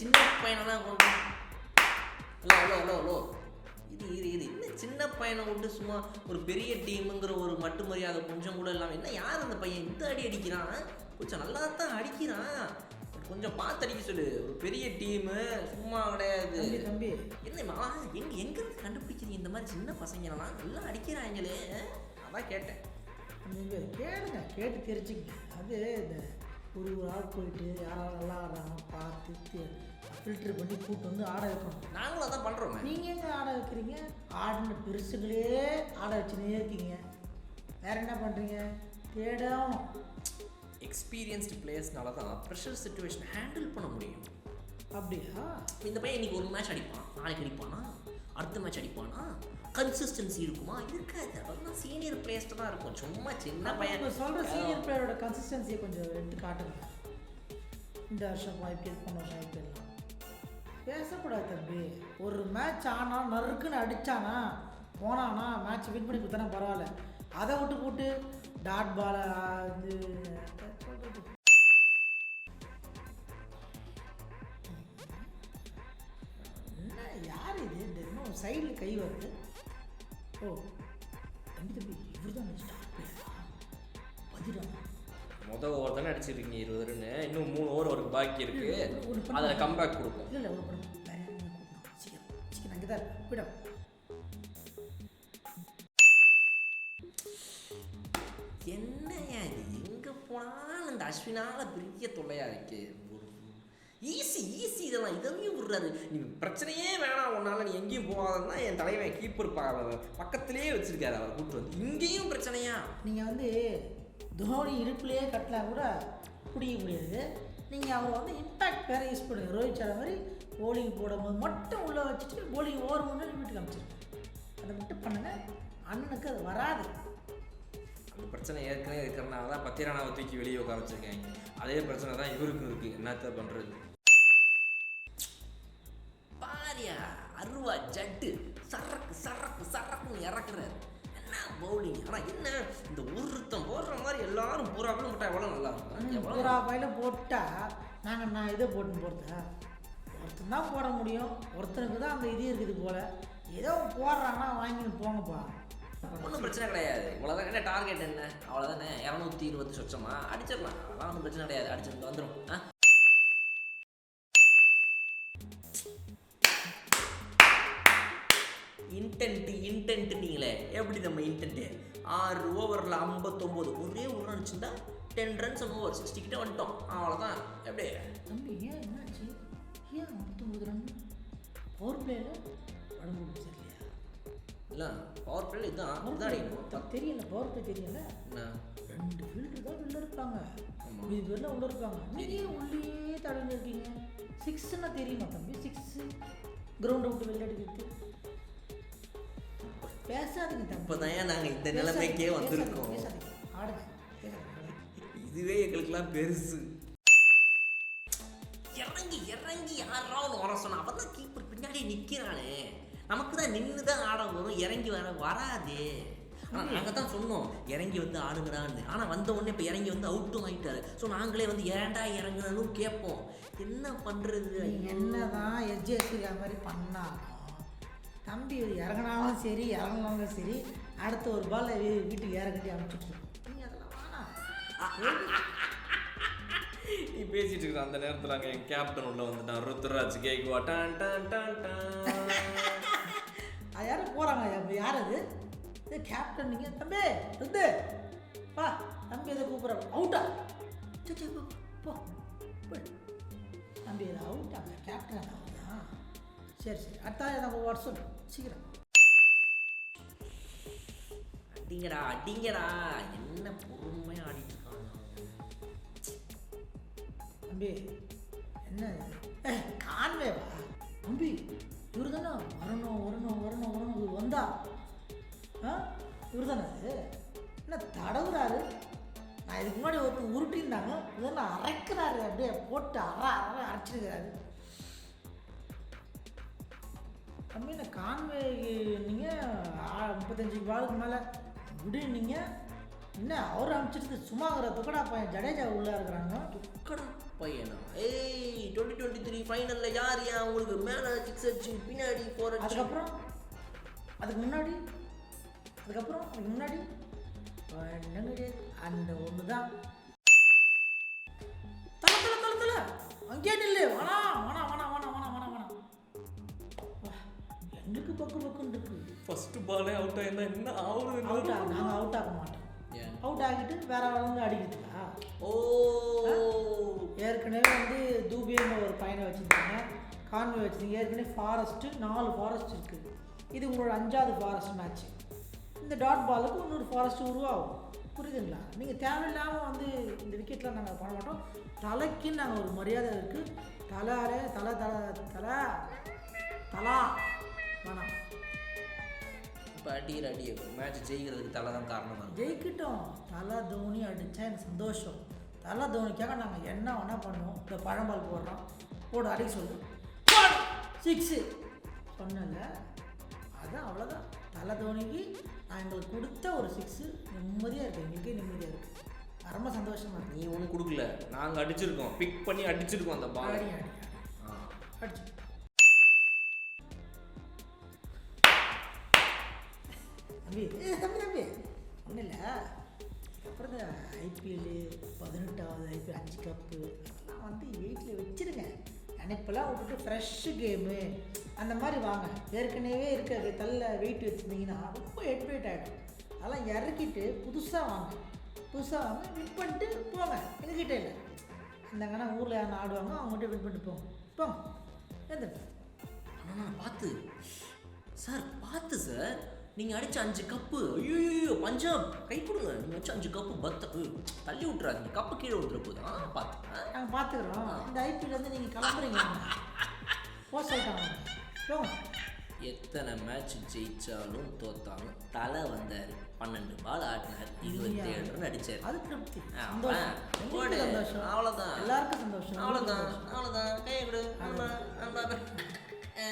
சின்ன பையனெல்லாம் கொண்டு hello hello hello hello இது இது இது என்ன சின்ன பையனை விட்டு சும்மா ஒரு பெரிய டீமுங்கிற ஒரு மட்டு மரியாதை கொஞ்சம் கூட இல்லாமல் என்ன யார் அந்த பையன்? இந்த அடி அடிக்கிறான். கொஞ்சம் நல்லா தான் அடிக்கிறான். கொஞ்சம் பார்த்து அடிக்க சொல்லு. ஒரு பெரிய டீமு சும்மா கிடையாது. தம்பி என்னம்மா எங்க எங்க இருந்து கண்டுபிடிக்கிறீங்க இந்த மாதிரி சின்ன பசங்களெல்லாம் நல்லா அடிக்கிறாங்களே. அதான் கேட்டேன். நீங்கள் கேளுங்க கேட்டு தெரிஞ்சுக்கங்க. அது இந்த ஒரு ஒரு ஆள் போயிட்டு யாராவது நல்லா ஆடுறாங்க பார்த்து ஃபில்டர் பண்ணி கூட்டு வந்து ஆட வைக்கணும். நாங்களும் அதான் பண்றோமே. நீங்கள் எங்கே ஆட வைக்கிறீங்க? ஆடின பெருசுகளே ஆட வச்சுனே இருக்கீங்க. வேற என்ன பண்ணுறீங்க தேடணும் எக்ஸ்பீரியன்ஸ்டு பிளேயர்ஸ்னால தான் ப்ரெஷர் சுச்சுவேஷன் ஹேண்டில் பண்ண முடியும். அப்படியா? இந்த பையன் இன்னைக்கு ஒரு மேட்ச் அடிப்பான் நாளைக்கு அடிப்பானா? அடுத்த மேட்ச் அடிப்பானா? கன்சிஸ்டன்சி இருக்குமா? இருக்காது. அதெல்லாம் சீனியர் பிளேயர்ஸ்ட்டு தான் இருக்கும். சும்மா சின்ன பையன். சொல்கிற சீனியர் பிளேயரோட கன்சிஸ்டன்சியை கொஞ்சம் எடுத்து காட்டுங்க. இந்த வருஷம் ஐபிஎல் போன வருஷம் ஐபிஎல்லாம் பேசக்கூடாது தம்பி. ஒரு மேட்ச் ஆனா நறுக்குன்னு அடிச்சானா போனானா மேட்ச் வின் பண்ணி கொடுத்தானா பரவாயில்ல. அதை விட்டு போட்டு டாட் பால் இது சைடில் கை வருது ஓ தம்பி தம்பி இவர் தான் பதிரா மொதல் ஓவர் தானே அடிச்சிருக்கீங்க இருபது ரன்னு. இன்னும் மூணு ஓவர் ஒரு பாக்கி இருக்கு. அதில் கம்பேக் கொடுப்போம். இல்லை ஒரு படம் சீக்கிரம் சீக்கிரம் அங்கே தான் போயிடும் என்னையா இது? எங்கே போனாலும் இந்த அஸ்வினால பெரிய தொல்லையா இருக்கு. ஒரு ஈஸி ஈஸி இதெல்லாம் இதையும் விடுறாரு. நீ பிரச்சனையே வேணாம் உன்னால நீ எங்கேயும் போகாதன்னா என் தலைவன் கீப்பர் பக்கத்திலேயே வச்சிருக்காரு அவர் கூப்பிட்டு வந்து. இங்கேயும் பிரச்சனையா? நீங்கள் வந்து தோனி இடுப்புலேயே கட்டலாம் கூட பிடிக்க முடியாது. நீங்கள் அவரை வந்து இம்பாக்ட் வேறு யூஸ் பண்ணுங்க. ரோஹித் சர்மா மாதிரி bowling போடும்போது மட்டும் உள்ளே வச்சுட்டு bowling ஓவர் முன்னாடி வீட்டுக்கு அமைச்சிருங்க அதை மட்டும் பண்ணுங்க. அண்ணனுக்கு அது வராது. அந்த பிரச்சனை ஏற்கனவே இருக்கிறனால தான் பத்திரானாவை தூக்கி வெளியே உட்கார வச்சிருக்காங்க. அதே பிரச்சனை தான் இவருக்கும் இருக்கு. என்னத்த பண்றது? பவுலிங் ஆனா என்ன? இந்த ஒருத்தன் போடுற மாதிரி எல்லாரும் பூராக்களும் போட்டா எவ்வளவு நல்லா இருக்கும்? பூரா பயில போட்டால் நாங்கள் நான் இதை போட்டுன்னு போகிறதா ஒருத்தன் தான் போட முடியும். ஒருத்தனுக்கு தான் அந்த இது இருக்குது போல். ஏதோ போடுறான்னா வாங்கின்னு போங்கப்பா. ஒன்றும் பிரச்சனை கிடையாது. இவ்வளோதான் என்ன டார்கெட் என்ன? அவ்வளோதானே இரநூத்தி இருபது சொச்சமா? அடிச்சிடலாம். அதெல்லாம் ஒன்றும் பிரச்சனை கிடையாது. அடிச்சிட்டு வந்துடும் ஆ? இன்டென்ட் இன்டென்ட் நீங்களே. எப்படி நம்ம இன்டென்ட் ஆறு ஓவரில் ஐம்பத்தொம்போது. ஒரே ரன் வச்சுருந்தா டென் ரன்ஸ் ஓவர் சிக்ஸ்டி கிட்ட வந்துட்டோம். அவ்வளோதான் எப்படி? தம்பி ஏன் என்னாச்சு ஏன் ஐம்பத்தொம்பது ரன் பவர் பிளேயில் உடம்பு சரியில்லையா இல்லை பவர் பிளே இதுதான் இதுதான் அடிக்கணும். தெரியல பவர் பிளே தெரியல. ரெண்டு ஃபீல்டு தான் உள்ள இருப்பாங்க. மீதி பேர்லாம் உள்ள இருப்பாங்க நீங்கள் உள்ளே தடவி இருக்கீங்க. சிக்ஸ்னா தெரியுமா தம்பி சிக்ஸு கிரவுண்டை விட்டு வெளில அடிக்கிறது இப்போதான் நாங்கள் இந்த நிலைமைக்கே வந்திருக்கோம். இதுவே எங்களுக்கெல்லாம் பெருசு. இறங்கி இறங்கி யாராவது வர சொன்னா அவன் தான் கீப்பர் பின்னாடி நிற்கிறானே நமக்கு தான் நின்று தான் ஆட வரும் இறங்கி வர வராதே. ஆனால் நாங்கள் தான் சொன்னோம் இறங்கி வந்து ஆடுங்கடான்னு. ஆனால் வந்த உடனே இப்போ இறங்கி வந்து அவுட்டும் ஆகிட்டாரு ஸோ நாங்களே வந்து ஏன்டா இறங்குனாலும் கேட்போம். என்ன பண்ணுறது என்னதான் எஸ்ஜிஎஸ்சியா மாதிரி பண்ணாலும் தம்பி இறங்கினாலும் சரி இறங்கினாலும் சரி அடுத்த ஒரு பால் வீட்டுக்கு ஏற கட்டி அனுப்பிச்சுட்டு அதெல்லாம் வேணாம் நீ பேசிட்டு இருக்கிற அந்த நேரத்தில் அங்கே என் கேப்டன் உள்ள வந்துட்டான். ருத்ராஜ் கேக்குவா? டான் டான் டான் டான். அது யாரும் போகிறாங்க யார் அது? இது கேப்டன் நீங்கள் தம்பி வந்து வா தம்பி எதை கூப்பிட்றாங்க அவுட்டா சரி போ போ. தம்பி இது அவுட்டாங்க கேப்டன் அவுட்டா சரி சரி. அடுத்த நம்ம வாட்ஸ்அப் சீக்கிரம். அடிங்கடா அடிங்கடா. என்ன பொறுமையாக ஆடிட்டு இருக்காங்க தம்பி என்ன இது? கான்வேவா தம்பி இவர் தானே வரணும் வரணும் வரணும் வரணும். இது வந்தா. ஆ? இவர் தானே அது என்ன தடவுறாரு? நான் இதுக்கு முன்னாடி ஒருத்தர் உருட்டியிருந்தாங்க. இதெல்லாம் அரைக்கிறாரு. அப்படியே போட்டு அற அற அரைச்சிருக்கிறாரு. இந்த கான்வே நீங்கள் முப்பத்தஞ்சு பாலுக்கு மேலே விடுனீங்க என்ன அவர் அனுப்பிச்சிட்டு சும்மா இருக்கிற துக்கடா பையன் ஜடேஜா உள்ளே இருக்கிறாங்க. துக்கடா பையனா? ஏய் டுவெண்ட்டி டுவெண்ட்டி த்ரீ ஃபைனலில் யார் யா உங்களுக்கு மேலே சிக்ஸ் அடிச்சு பின்னாடி ஃபோர் அதுக்கப்புறம் அதுக்கு முன்னாடி அதுக்கப்புறம் அதுக்கு முன்னாடி கிடையாது அந்த ஒன்று தான் தல தல தல தல! அங்கேயே நில்லு. எங்களுக்கு பக்கு பக்குன்னு இருக்கு ஃபர்ஸ்ட் பாலே அவுட் ஆயிருந்தா என்ன ஆகுது. அவுட் ஆக நாங்கள் அவுட் ஆக மாட்டோம்? அவுட் ஆகிட்டு வேற வந்து அடிக்கிறதுக்கா ஓ. ஏற்கனவே வந்து தூபியன்னு ஒரு பையனை வச்சுருந்தீங்க கான்வே வச்சுருந்தீங்க ஏற்கனவே ஃபாரஸ்ட்டு நாலு ஃபாரஸ்ட் இருக்குது இது உங்களோட அஞ்சாவது ஃபாரஸ்ட் மேட்ச் இந்த டாட் பாலுக்கு இன்னொரு ஃபாரஸ்ட் உருவாகும். புரியுதுங்களா? நீங்கள் தேவையில்லாமல் வந்து இந்த விக்கெட்லாம் நாங்கள் பண்ண மாட்டோம். தலைக்குன்னு நாங்கள் ஒரு மரியாதை இருக்குது தலை தலை தலை தலை தலா. வேணாம். இப்போ அடிக்கிற அடி மேட்ச் ஜெயிக்கிறதுக்கு தலை தான் இருக்கும் ஜெயிக்கிட்டோம். தலை தோனி அடித்தா எனக்கு சந்தோஷம். தலை தோனிக்காக நாங்கள் என்ன வேணால் பண்ணுவோம். இந்த பழம்பால் போடுறோம். போடு அடிக்க சொல்லு. சிக்ஸு சொன்னல அதான் அவ்வளோதான் தலை தோனிக்கு நான் எங்களுக்கு கொடுத்த ஒரு சிக்ஸு நிம்மதியாக இருக்குது எங்களுக்கே நிம்மதியாக இருக்குது ரொம்ப சந்தோஷமாக இருக்கு. நீ ஒன்றும் கொடுக்கல. நாங்கள் அடிச்சிருக்கோம். பிக் பண்ணி அடிச்சிருக்கோம் அந்த பால் அடி அடிச்சு தம்பி தம்பி தம்பி ஒன்றும் இல்லை. அப்புறம் இந்த ஐபிஎல்லு பதினெட்டாவது ஐபிஎல் அஞ்சு கப்பு அதெல்லாம் வந்து வீட்டில் வச்சுருங்க. நினைப்பெல்லாம் விட்டுட்டு ஃப்ரெஷ்ஷு கேமு அந்த மாதிரி வாங்க. ஏற்கனவே இருக்க தள்ள வெயிட் வச்சுருந்தீங்கன்னா ரொம்ப ஹெட் வெயிட் ஆகிடும் அதெல்லாம் இறக்கிட்டு புதுசாக வாங்க. புதுசாக வாங்க வின் பண்ணிட்டு போங்க. எங்ககிட்ட இல்லை. இந்தாங்கன்னா ஊரில் யாரும் ஆடுவாங்க அவங்ககிட்ட வின் பண்ணிட்டு போங்க. போங்க. எந்த பார்த்து. சார் பார்த்து சார். நீங்கள் அடிச்ச அஞ்சு கப்பு ஐயோ பஞ்சாப். கை கொடுங்க நீங்கள் வச்ச அஞ்சு கப்பு பத்த தள்ளி விட்றாதீங்க கப்பு கீழே விட்டுற போது. ஆ பார்த்து. நாங்கள் பார்த்துக்குறோம் இந்த ஐபிஎல் வந்து நீங்கள் கிளம்புறீங்க. சொல்லிட்டாங்க. போங்க எத்தனை மேட்ச் ஜெயிச்சாலும் தோத்தாலும் தலை வந்தார். பன்னெண்டு பால் ஆடினார். இருபத்தி ஏழு ரன் அது திருப்தி. சந்தோஷம். அவ்வளவுதான். எல்லாருக்கும் சந்தோஷம். அவ்வளோதான். அவ்வளோதான் கையை. ஆ,